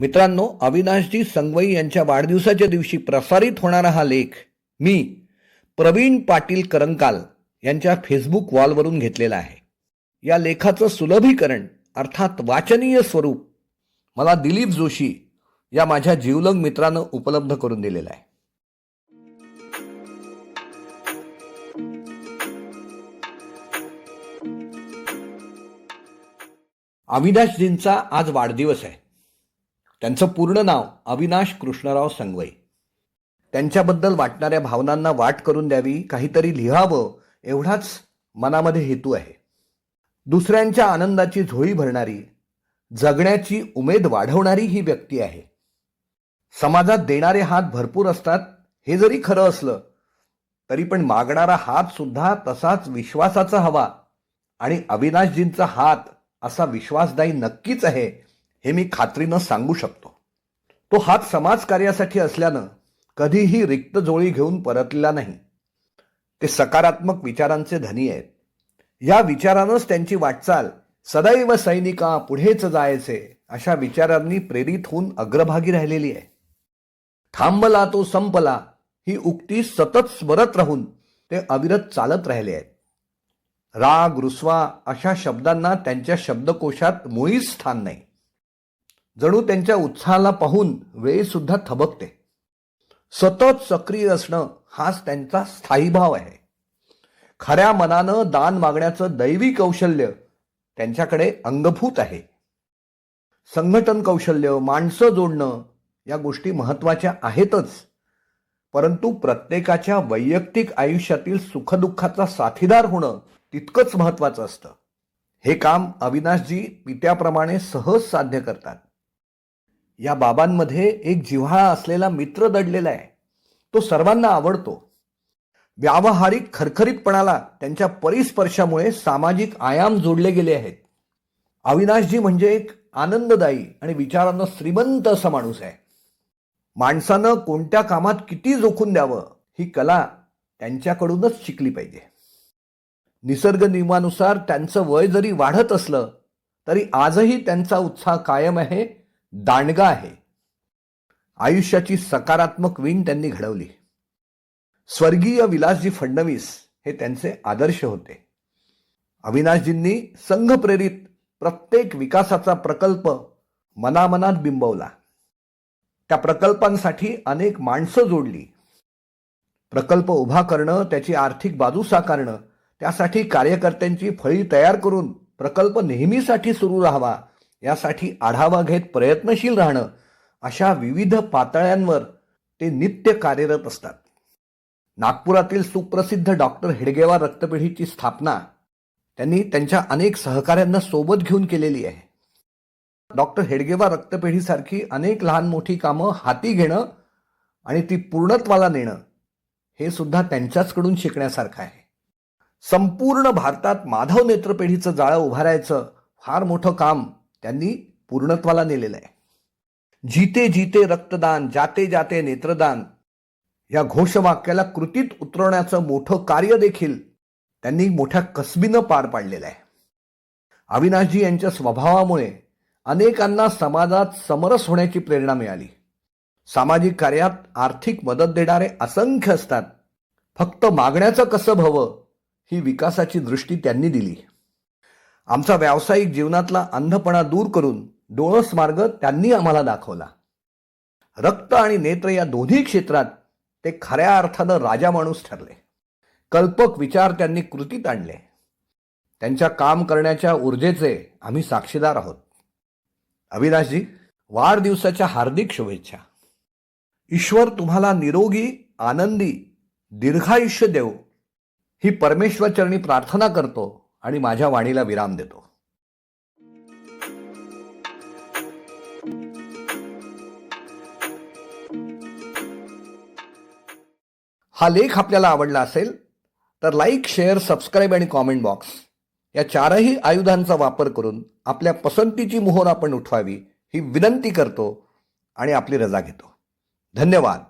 मित्रांनो अविनाशजी संगवई यांच्या वाढदिवसाच्या दिवशी प्रसारित होणारा हा लेख मी प्रवीण पाटील करंकाल यांच्या फेसबुक वॉलवरून घेतलेला आहे. या लेखाचं सुलभीकरण अर्थात वाचनीय स्वरूप मला दिलीप जोशी या माझ्या जीवलग मित्रानं उपलब्ध करून दिलेला आहे. अविनाशजींचा आज वाढदिवस आहे. त्यांचं पूर्ण नाव अविनाश कृष्णराव संगवई त्यांच्याबद्दल वाटणाऱ्या भावनांना वाट करून द्यावी काहीतरी लिहावं एवढाच मनामध्ये हेतू आहे. दुसऱ्यांच्या आनंदाची झोळी भरणारी जगण्याची उमेद वाढवणारी ही व्यक्ती आहे. समाजात देणारे हात भरपूर असतात हे जरी खरं असलं तरी पण मागणारा हात सुद्धा तसाच विश्वासाचा हवा आणि अविनाशजींचा हात असा विश्वासदायी नक्कीच आहे हे मी खात्रीनं सांगू शकतो. तो हात समाजकार्यासाठी असल्यानं कधीही रिक्त जोळी घेऊन परतलेला नाही. ते सकारात्मक विचारांचे धनी आहेत. या विचारानंच त्यांची वाटचाल सदैव सैनिका पुढेच जायचे अशा विचारांनी प्रेरित होऊन अग्रभागी राहिलेली आहे. थांबला तो संपला ही उक्ती सतत स्मरत राहून ते अविरत चालत राहिले आहेत. राग रुसवा अशा शब्दांना त्यांच्या शब्दकोशात मुळीच स्थान नाही. जणू त्यांच्या उत्साहाला पाहून वेळसुद्धा थबकते. सतत सक्रिय असणं हाच त्यांचा स्थायीभाव आहे. खऱ्या मनानं दान मागण्याचं दैवी कौशल्य त्यांच्याकडे अंगभूत आहे. संघटन कौशल्य माणसं जोडणं या गोष्टी महत्त्वाच्या आहेतच. परंतु प्रत्येकाच्या वैयक्तिक आयुष्यातील सुखदुःखाचा साथीदार होणं तितकंच महत्वाचं असतं. हे काम अविनाशजी पित्याप्रमाणे सहज साध्य करतात. या बाबांमध्ये एक जिव्हाळा असलेला मित्र दडलेला आहे. तो सर्वांना आवडतो. व्यावहारिक खरखरीतपणाला त्यांच्या परिस्पर्शामुळे सामाजिक आयाम जोडले गेले आहेत. अविनाशजी म्हणजे एक आनंददायी आणि विचारानं श्रीमंत असा माणूस आहे. माणसानं कोणत्या कामात किती जोखून द्यावं ही कला त्यांच्याकडूनच शिकली पाहिजे. निसर्ग नियमानुसार त्यांचं वय जरी वाढत असलं तरी आजही त्यांचा उत्साह कायम आहे दांडगा आहे. आयुष्याची सकारात्मक विण त्यांनी घडवली. स्वर्गीय विलासजी फडणवीस हे त्यांचे आदर्श होते. अविनाशजींनी संघ प्रेरित प्रत्येक विकासाचा प्रकल्प मनामनात बिंबवला. त्या प्रकल्पांसाठी अनेक माणसं जोडली. प्रकल्प उभा करणं त्याची आर्थिक बाजू साकारणं त्यासाठी कार्यकर्त्यांची फळी तयार करून प्रकल्प नेहमीसाठी सुरू राहावा यासाठी आढावा घेत प्रयत्नशील राहणं अशा विविध पातळ्यांवर ते नित्य कार्यरत असतात. नागपुरातील सुप्रसिद्ध डॉक्टर हेडगेवार रक्तपेढीची स्थापना त्यांनी त्यांच्या अनेक सहकाऱ्यांना सोबत घेऊन केलेली आहे. डॉक्टर हेडगेवार रक्तपेढीसारखी अनेक लहान मोठी कामं हाती घेणं आणि ती पूर्णत्वाला नेणं हे सुद्धा त्यांच्याचकडून शिकण्यासारखं आहे. संपूर्ण भारतात माधव नेत्रपेढीचं जाळं उभारायचं फार मोठं काम त्यांनी पूर्णत्वाला नेलेलं आहे. जिते जिते रक्तदान जाते जाते नेत्रदान या घोषवाक्याला कृतीत उतरवण्याचं मोठं कार्य देखील त्यांनी मोठ्या कसबीनं पार पाडलेलं आहे. अविनाशजी यांच्या स्वभावामुळे अनेकांना समाजात समरस होण्याची प्रेरणा मिळाली. सामाजिक कार्यात आर्थिक मदत देणारे असंख्य असतात. फक्त मागण्याचं कसं भवं ही विकासाची दृष्टी त्यांनी दिली. आमचा व्यावसायिक जीवनातला अंधपणा दूर करून डोळस मार्ग त्यांनी आम्हाला दाखवला. रक्त आणि नेत्र या दोन्ही क्षेत्रात ते खऱ्या अर्थानं राजा माणूस ठरले. कल्पक विचार त्यांनी कृतीत आणले. त्यांच्या काम करण्याच्या ऊर्जेचे आम्ही साक्षीदार आहोत. अविनाशजी वाढदिवसाच्या हार्दिक शुभेच्छा. ईश्वर तुम्हाला निरोगी आनंदी दीर्घायुष्य देव. ही परमेश्वरचरणी प्रार्थना करतो. आणि माझ्या वाणीला विराम देतो. हा लेख आपल्याला आवडला असेल तर लाईक शेअर सबस्क्राईब आणि कॉमेंट बॉक्स या चारही आयुधांचा वापर करून आपल्या पसंतीची मोहर आपण उठवावी ही विनंती करतो आणि आपली रजा घेतो. धन्यवाद.